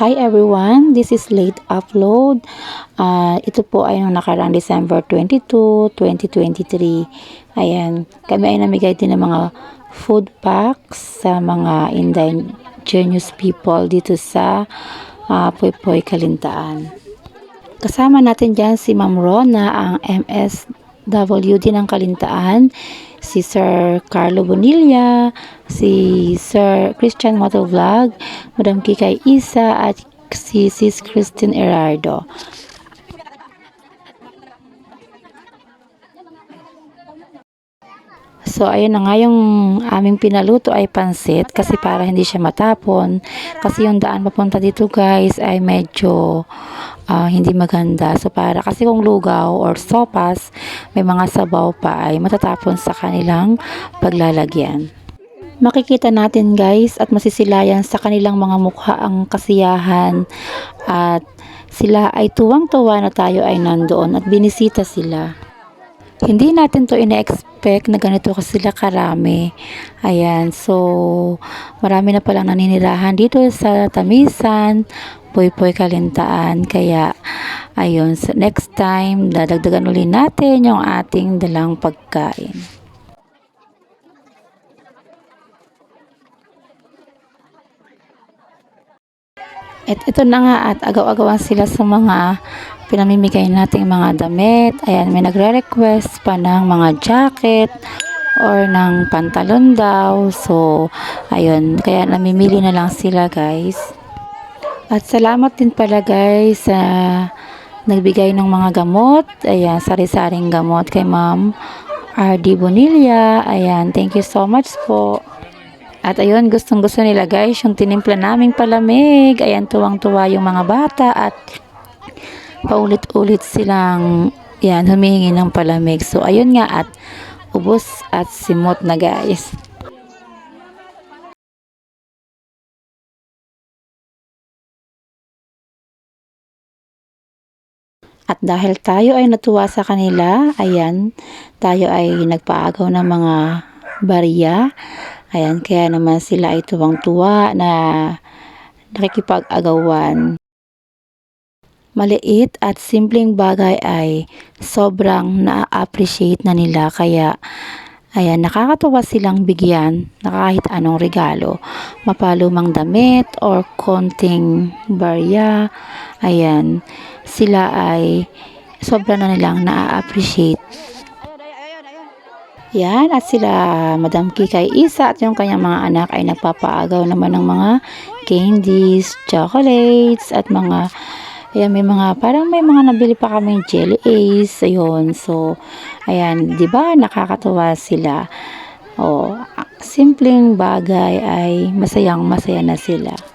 Hi everyone, this is late upload. Ah, ito po ay nung nakaraang December 22, 2023. Ayan, kami ay namigay din ng mga food packs sa mga indigenous people dito sa uh, Poypoy, Kalintaan. Kasama natin dyan si Ma'am Rona, ang MSWD ng Kalintaan, si Sir Carlo Bonilla, si Sir Christian Motovlog, Madam Kikay Isa, at si Sis Christine Erardo. So, ayun na nga yung aming pinaluto ay pansit kasi para hindi siya matapon. Kasi yung daan papunta dito guys ay medyo ah, hindi maganda. So, para kasi kung lugaw or sopas, may mga sabaw pa ay matatapon sa kanilang paglalagyan. Makikita natin guys at masisilayan sa kanilang mga mukha ang kasiyahan at sila ay tuwang-tuwa na tayo ay nandoon at binisita sila. Hindi natin to ina-expect na ganito kasi sila karami. Ayan, so marami na palang naninirahan dito sa Tamisan, Poypoy Kalintaan. Kaya, ayun, so next time, dadagdagan uli natin yung ating dalang pagkain. At ito na nga at agaw-agawan sila sa mga pinamimigay nating mga damit. Ayan, may nagre-request pa ng mga jacket or ng pantalon daw. So, ayun, kaya namimili na lang sila guys. At salamat din pala guys sa nagbigay ng mga gamot. Ayan, sari-saring gamot kay ma'am RD Bonilla. Ayan, thank you so much po. At ayun, gustong gusto nila guys, yung tinimpla naming palamig. Ayan, tuwang-tuwa yung mga bata at paulit-ulit silang yan, humihingi ng palamig. So, ayun nga at ubos at simot na guys. At dahil tayo ay natuwa sa kanila, ayan, tayo ay nagpaagaw ng mga barya. Ayan, kaya naman sila ay tuwang-tuwa na nakikipag-agawan. Maliit at simpleng bagay ay sobrang na-appreciate na nila kaya ayan, nakakatuwa silang bigyan na kahit anong regalo. Mapalumang damit or konting barya. Ayan, sila ay sobra na nilang na-appreciate yan, at sila Madam Kikay Isa at yung kanyang mga anak ay nagpapaagaw naman ng mga candies, chocolates, at mga, ayan, may mga, parang may mga nabili pa kami jelly ace, ayun, so, ayan, di ba nakakatuwa sila. O, simpleng bagay ay masayang masaya na sila.